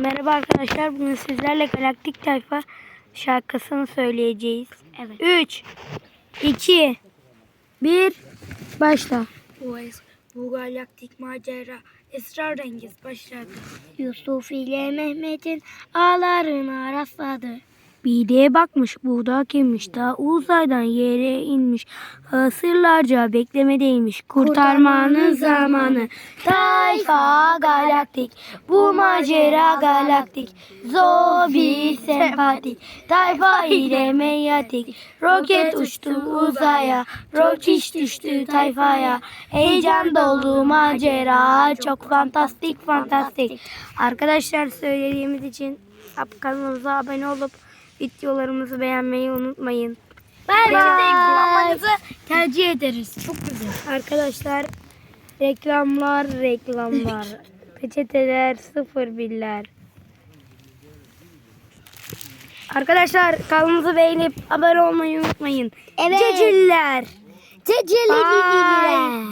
Merhaba arkadaşlar. Bugün sizlerle Galaktik Tayfa şarkısını söyleyeceğiz. Evet. 3 2 1 Başla. Bu, bu galaktik macera esrarengiz başladı. Yusuf ile Mehmet'in ağlarına rastladı. De bakmış bu da kimmiş daha uzaydan yere inmiş. Asırlarca beklemedeymiş kurtarmanın zamanı. Tayfa galaktik bu macera galaktik. Zobi sempatik tayfa ile meyatik. Roket uçtu uzaya rokiş düştü tayfaya. Heyecan dolu macera çok fantastik fantastik. Arkadaşlar söylediğimiz için kanalımıza abone olup videolarımızı beğenmeyi unutmayın. Bay bay. tercih ederiz. Çok güzel. Arkadaşlar reklamlar reklamlar. Peçeteler sıfır biller. Arkadaşlar kanalımızı beğenip abone olmayı unutmayın. Evet. Ceciller. Bye.